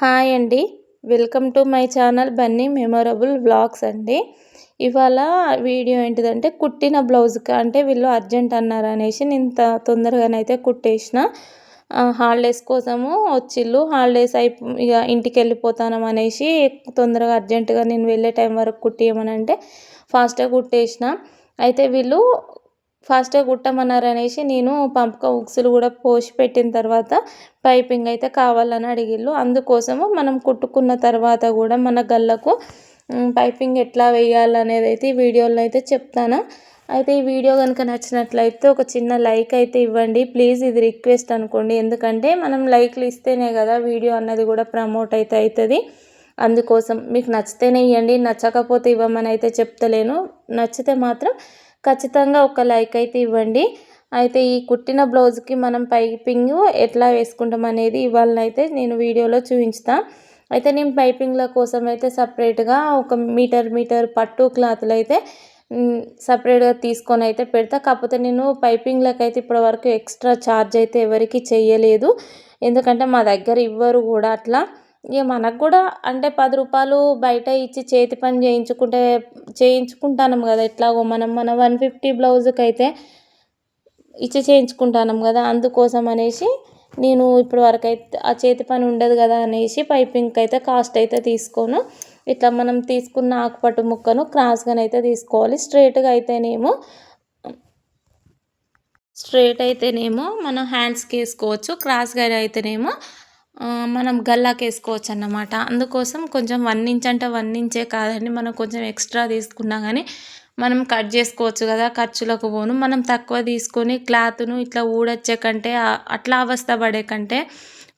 Hi అండి. Welcome to my channel Bunny memorable blogs అండి. ఇవాళ వీడియో ఏంటిదంటే కుట్టిన బ్లౌజ్కి అంటే వీళ్ళు అర్జెంట్ అన్నారు అనేసి నేను తొందరగానైతే కుట్టేసిన. హాలిడేస్ కోసము వచ్చిళ్ళు హాలిడేస్ అయి ఇక ఇంటికి వెళ్ళిపోతాను అనేసి తొందరగా అర్జెంటుగా నేను వెళ్ళే టైం వరకు కుట్టేయమని అంటే ఫాస్ట్గా కుట్టేసిన. అయితే వీళ్ళు ఫాస్ట్గా కుట్టమన్నారు అనేసి నేను పంపక ఉక్సులు కూడా పోసి పెట్టిన తర్వాత పైపింగ్ అయితే కావాలని అడిగిళ్ళు. అందుకోసము మనం కుట్టుకున్న తర్వాత కూడా మన గల్లకు పైపింగ్ ఎట్లా వేయాలనేది అయితే ఈ వీడియోలో అయితే చెప్తాను. అయితే ఈ వీడియో కనుక నచ్చినట్లయితే ఒక చిన్న లైక్ అయితే ఇవ్వండి. ప్లీజ్ ఇది రిక్వెస్ట్ అనుకోండి. ఎందుకంటే మనం లైక్లు ఇస్తేనే కదా వీడియో అన్నది కూడా ప్రమోట్ అయితే అవుతుంది అందుకోసం మీకు నచ్చితేనే ఇవ్వండి నచ్చకపోతే ఇవ్వమని అయితే చెప్తలేను. నచ్చితే మాత్రం ఖచ్చితంగా ఒక లైక్ అయితే ఇవ్వండి. అయితే ఈ కుట్టిన బ్లౌజ్కి మనం పైపింగ్ ఎట్లా వేసుకుంటాం అనేది ఇవాళ అయితే నేను వీడియోలో చూపించుతా అయితే నేను పైపింగ్ల కోసం అయితే సపరేట్గా ఒక మీటర్ మీటర్ పట్టు క్లాత్లు అయితే సపరేట్గా తీసుకొని అయితే పెడతా. కాకపోతే నేను పైపింగ్లకు అయితే ఇప్పటివరకు ఎక్స్ట్రా ఛార్జ్ అయితే ఎవరికి చేయలేదు ఎందుకంటే మా దగ్గర ఇవ్వరు కూడా అట్లా ఇక మనకు కూడా అంటే పది రూపాయలు బయట ఇచ్చి చేతి పని చేయించుకుంటే చేయించుకుంటాం కదా ఎట్లాగో మనం మన వన్ ఫిఫ్టీ బ్లౌజ్కి అయితే ఇచ్చి చేయించుకుంటాం కదా అందుకోసం అనేసి నేను ఇప్పుడు వరకు అయితే ఆ చేతి పని ఉండదు కదా అనేసి పైపింగ్కి అయితే కాస్ట్ అయితే తీసుకోను. ఇట్లా మనం తీసుకున్న ఆకుపట్టు ముక్కను క్రాస్గానైతే తీసుకోవాలి. స్ట్రైట్గా అయితేనేమో స్ట్రైట్ అయితేనేమో మనం హ్యాండ్స్కి వేసుకోవచ్చు. క్రాస్గా అయితేనేమో మనం గల్లాకి వేసుకోవచ్చు అన్నమాట అందుకోసం కొంచెం వన్ ఇంచ్ అంటే వన్ ఇంచే కాదండి. మనం కొంచెం ఎక్స్ట్రా తీసుకున్నా కానీ మనం కట్ చేసుకోవచ్చు కదా ఖర్చులకు పోను. మనం తక్కువ తీసుకొని క్లాత్ను ఇట్లా ఊడొచ్చే కంటే అట్లా అవస్థ పడే కంటే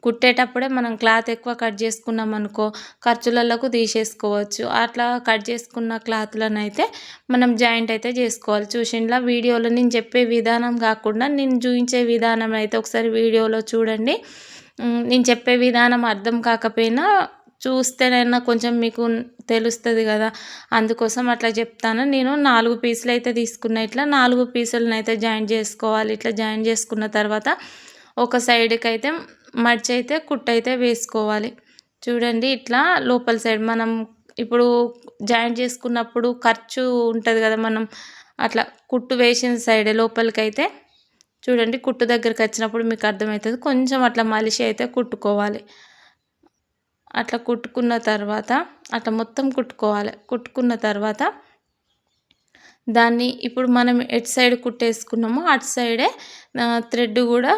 కుట్టేటప్పుడే మనం క్లాత్ ఎక్కువ కట్ చేసుకున్నాం అనుకో ఖర్చులకు తీసేసుకోవచ్చు. అట్లా కట్ చేసుకున్న క్లాత్లను అయితే మనం జాయింట్ అయితే చేసుకోవాలి. చూసిండ్లా? వీడియోలో నేను చెప్పే విధానం కాకుండా నేను చూపించే విధానం అయితే ఒకసారి వీడియోలో చూడండి. నేను చెప్పే విధానం అర్థం కాకపోయినా చూస్తేనైనా కొంచెం మీకు తెలుస్తుంది కదా. అందుకోసం అట్లా చెప్తాను. నేను నాలుగు పీసులు అయితే తీసుకున్నా. ఇట్లా నాలుగు పీసులను అయితే జాయిన్ చేసుకోవాలి. ఇట్లా జాయిన్ చేసుకున్న తర్వాత ఒక సైడ్కి అయితే మడిచి అయితే కుట్టు అయితే వేసుకోవాలి. చూడండి ఇట్లా లోపల సైడ్ మనం ఇప్పుడు జాయిన్ చేసుకున్నప్పుడు ఖర్చు ఉంటుంది కదా మనం. అట్లా కుట్టు వేసిన సైడ్ లోపలికైతే చూడండి కుట్టు దగ్గరికి వచ్చినప్పుడు మీకు అర్థమవుతుంది. కొంచెం అట్లా మలిసి అయితే కుట్టుకోవాలి. అట్లా కుట్టుకున్న తర్వాత అట్లా మొత్తం కుట్టుకోవాలి. కుట్టుకున్న తర్వాత దాన్ని ఇప్పుడు మనం ఎటు సైడ్ కుట్టేసుకున్నామో అటు సైడే థ్రెడ్ కూడా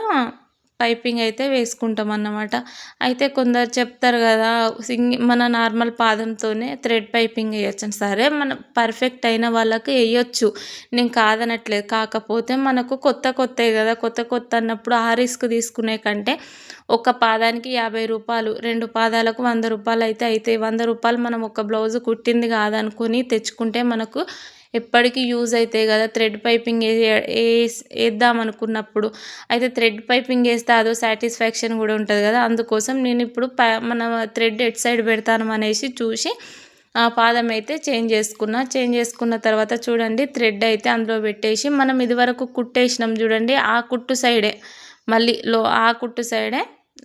పైపింగ్ అయితే వేసుకుంటాం అన్నమాట. అయితే కొందరు చెప్తారు కదా సింగి మన నార్మల్ పాదంతోనే థ్రెడ్ పైపింగ్ వేయచ్చు సరే మన పర్ఫెక్ట్ అయిన వాళ్ళకి వేయొచ్చు. నేను కాదనట్లేదు. కాకపోతే మనకు కొత్త కొత్త కదా కొత్త కొత్త అన్నప్పుడు ఆ రిస్క్ తీసుకునే కంటే ఒక పాదానికి యాభై రూపాయలు రెండు పాదాలకు వంద రూపాయలు అయితే అవుతాయి వంద రూపాయలు మనం ఒక బ్లౌజ్ కుట్టింది కాదనుకొని తెచ్చుకుంటే మనకు ఎప్పటికీ యూజ్ అవుతాయి కదా. థ్రెడ్ పైపింగ్ వేద్దాం అనుకున్నప్పుడు అయితే థ్రెడ్ పైపింగ్ వేస్తే అదో సాటిస్ఫాక్షన్ కూడా ఉంటుంది కదా. అందుకోసం నేను ఇప్పుడు మన థ్రెడ్ ఎట్ సైడ్ పెడతాను అనేసి చూసి ఆ పాదం అయితే చేంజ్ చేసుకున్నా. చేంజ్ చేసుకున్న తర్వాత చూడండి థ్రెడ్ అయితే అందులో పెట్టేసి మనం ఇదివరకు కుట్టేసినాం చూడండి ఆ కుట్టు సైడే. మళ్ళీ లో ఆ కుట్టు సైడే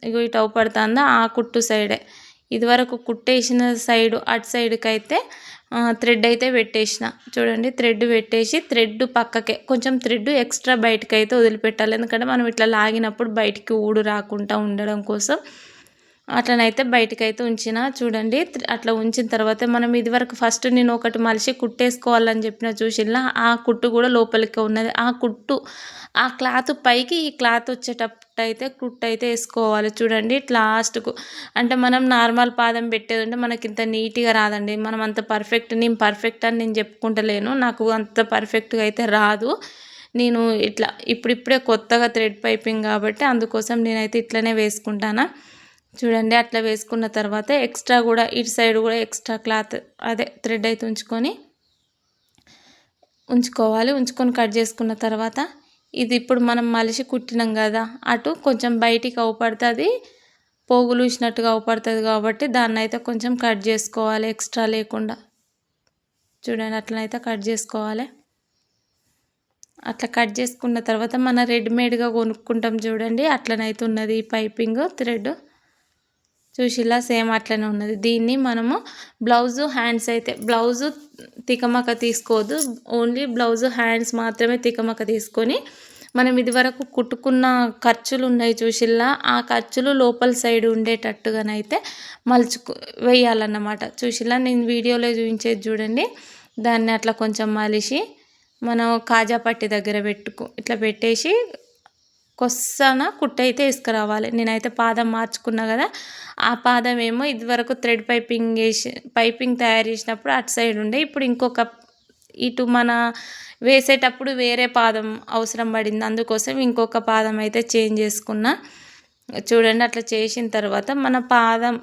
ఇగో ఇటు అవపడుతుందా ఆ కుట్టు సైడే. ఇదివరకు కుట్టేసిన సైడు అటు సైడ్కి అయితే థ్రెడ్ అయితే పెట్టేసిన. చూడండి థ్రెడ్ పెట్టేసి థ్రెడ్ పక్కకే కొంచెం థ్రెడ్ ఎక్స్ట్రా బయటకు అయితే వదిలిపెట్టాలి. ఎందుకంటే మనం ఇట్లా లాగినప్పుడు బయటికి ఊడు రాకుండా ఉండడం కోసం అట్లనైతే బయటకైతే ఉంచిన. చూడండి అట్లా ఉంచిన తర్వాత మనం ఇదివరకు ఫస్ట్ నేను ఒకటి మలిసి కుట్టేసుకోవాలని చెప్పిన చూసిలా ఆ కుట్టు కూడా లోపలికి ఉన్నది. ఆ కుట్టు ఆ క్లాత్ పైకి ఈ క్లాత్ వచ్చేటప్పుడు అయితే కుట్టు అయితే వేసుకోవాలి. చూడండి లాస్ట్కు అంటే మనం నార్మల్ పాదం పెట్టేదంటే మనకి ఇంత నీట్గా రాదండి. మనం అంత పర్ఫెక్ట్ నేను పర్ఫెక్ట్ అని నేను చెప్పుకుంటలేను. నాకు అంత పర్ఫెక్ట్గా అయితే రాదు. నేను ఇట్లా ఇప్పుడిప్పుడే కొత్తగా థ్రెడ్ పైపింగ్ కాబట్టి అందుకోసం నేనైతే ఇట్లనే వేసుకుంటాను. చూడండి అట్లా వేసుకున్న తర్వాత ఎక్స్ట్రా కూడా ఇటు సైడ్ కూడా ఎక్స్ట్రా క్లాత్ అదే థ్రెడ్ అయితే ఉంచుకొని ఉంచుకోవాలి. ఉంచుకొని కట్ చేసుకున్న తర్వాత ఇది ఇప్పుడు మనం మలిసి కుట్టినాం కదా అటు కొంచెం బయటికి అవపడుతుంది పోగులు ఇచ్చినట్టుగా అవపడుతుంది కాబట్టి దాన్ని అయితే కొంచెం కట్ చేసుకోవాలి ఎక్స్ట్రా లేకుండా. చూడండి అట్లనైతే కట్ చేసుకోవాలి. అట్లా కట్ చేసుకున్న తర్వాత మన రెడీమేడ్గా కొనుక్కుంటాం చూడండి అట్లనైతే ఉన్నది ఈ పైపింగ్ థ్రెడ్. చూసిలా సేమ్ అట్లనే ఉన్నది. దీన్ని మనము బ్లౌజు హ్యాండ్స్ అయితే బ్లౌజు తికమక తీసుకోవద్దు ఓన్లీ బ్లౌజు హ్యాండ్స్ మాత్రమే తికమక తీసుకొని మనం ఇదివరకు కుట్టుకున్న ఖర్చులు ఉన్నాయి చూసిల్లా ఆ ఖర్చులు లోపల సైడ్ ఉండేటట్టుగానైతే మలుచుకు వేయాలన్నమాట. చూసిల్లా నేను వీడియోలో చూపించేది చూడండి. దాన్ని అట్లా కొంచెం మలిసి మనం కాజా పట్టి దగ్గర పెట్టుకో ఇట్లా పెట్టేసి కొస్సన కుట్టు అయితే వేసుకురావాలి నేనైతే పాదం మార్చుకున్నా కదా ఆ పాదం ఏమో ఇదివరకు థ్రెడ్ పైపింగ్ వేసి పైపింగ్ తయారు చేసినప్పుడు అటు సైడ్ ఉండే. ఇప్పుడు ఇంకొక ఇటు మన వేసేటప్పుడు వేరే పాదం అవసరం పడింది. అందుకోసం ఇంకొక పాదం అయితే చేంజ్ చేసుకున్నా. చూడండి అట్లా చేసిన తర్వాత మన పాదం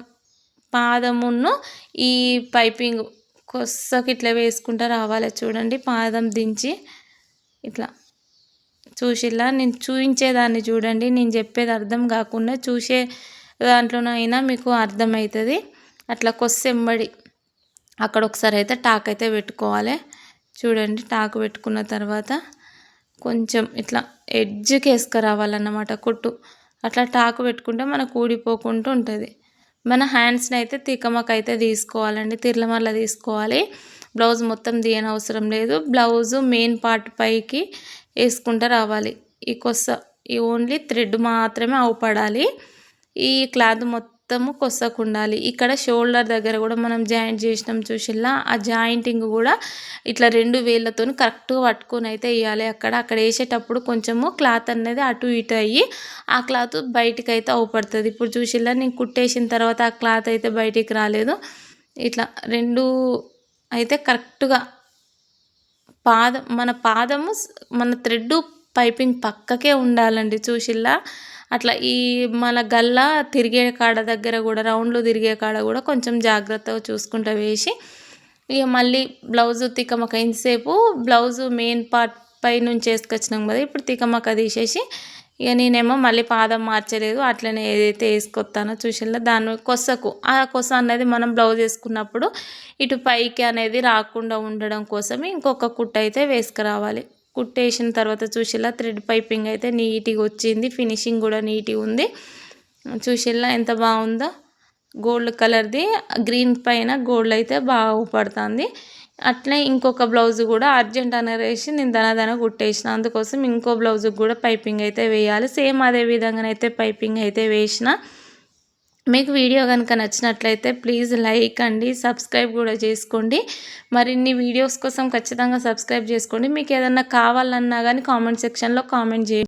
పాదమును ఈ పైపింగ్ కొస్సకి ఇట్లా వేసుకుంటూ రావాలి. చూడండి పాదం దించి ఇట్లా. చూసిలా? నేను చూపించేదాన్ని చూడండి. నేను చెప్పేది అర్థం కాకుండా చూసే దాంట్లోనైనా మీకు అర్థమవుతుంది. అట్లా కొస్సెంబడి అక్కడ ఒకసారి అయితే టాక్ అయితే పెట్టుకోవాలి. చూడండి టాక్ పెట్టుకున్న తర్వాత కొంచెం ఇట్లా ఎడ్జ్కి వేసుకురావాలన్నమాట కుట్టు. అట్లా టాకు పెట్టుకుంటే మనకు ఊడిపోకుండా ఉంటుంది. మన హ్యాండ్స్ని అయితే తికమక అయితే తీసుకోవాలండి. తిర్లమర్ల తీసుకోవాలి. బ్లౌజ్ మొత్తం తీయని అవసరం లేదు. బ్లౌజు మెయిన్ పార్ట్ పైకి వేసుకుంటూ రావాలి. ఈ కొస్స ఈ ఓన్లీ థ్రెడ్ మాత్రమే అవపడాలి ఈ క్లాత్ మొత్తము కొస్సకు ఉండాలి ఇక్కడ షోల్డర్ దగ్గర కూడా మనం జాయింట్ చేసినాం చూసిల్లా? ఆ జాయింటింగ్ కూడా ఇట్లా రెండు వేళ్ళతో కరెక్ట్గా పట్టుకొని అయితే వేయాలి. అక్కడ అక్కడ వేసేటప్పుడు కొంచెము క్లాత్ అనేది అటు ఇటు అయ్యి ఆ క్లాత్ బయటికి అయితే అవపడుతుంది ఇప్పుడు చూసిల్లా? నేను కుట్టేసిన తర్వాత ఆ క్లాత్ అయితే బయటికి రాలేదు. ఇట్లా రెండు అయితే కరెక్ట్గా పాదం మన పాదము మన థ్రెడ్ పైపింగ్ పక్కకే ఉండాలండి చూసిల్లా. అట్లా ఈ మన గల్ల తిరిగే కాడ దగ్గర కూడా రౌండ్లు తిరిగే కాడ కూడా కొంచెం జాగ్రత్తగా చూసుకుంటూ వేసి ఇక మళ్ళీ బ్లౌజు తికమక ఇంతసేపు బ్లౌజు మెయిన్ పార్ట్ పై నుంచి వేసుకొచ్చినాం కదా ఇప్పుడు తికమక తీసేసి ఇక నేనేమో మళ్ళీ పాదం మార్చలేదు అట్లనే ఏదైతే వేసుకొస్తానో చూసిల్లా దాని కొసకు. ఆ కొస అనేది మనం బ్లౌజ్ వేసుకున్నప్పుడు ఇటు పైకి అనేది రాకుండా ఉండడం కోసం ఇంకొక కుట్ట అయితే వేసుకురావాలి. కుట్టేసిన తర్వాత చూసిలా థ్రెడ్ పైపింగ్ అయితే నీట్గా వచ్చింది ఫినిషింగ్ కూడా నీట్గా ఉంది. చూసిల్లా ఎంత బాగుందో. గోల్డ్ కలర్ది గ్రీన్ పైన గోల్డ్ అయితే బాగా పడుతుంది అట్లే ఇంకొక బ్లౌజ్ కూడా అర్జెంట్ అనేసి నేను దనదన కుట్టేసిన. అందుకోసం ఇంకో బ్లౌజ్కి కూడా పైపింగ్ అయితే వేయాలి. సేమ్ అదే విధంగానైతే పైపింగ్ అయితే వేసిన. మీకు వీడియో కనుక నచ్చినట్లయితే ప్లీజ్ లైక్ అండి సబ్స్క్రైబ్ కూడా చేసుకోండి. మరిన్ని వీడియోస్ కోసం ఖచ్చితంగా సబ్స్క్రైబ్ చేసుకోండి. మీకు ఏదన్నా కావాలన్నా కానీ కామెంట్ సెక్షన్లో కామెంట్ చేయండి.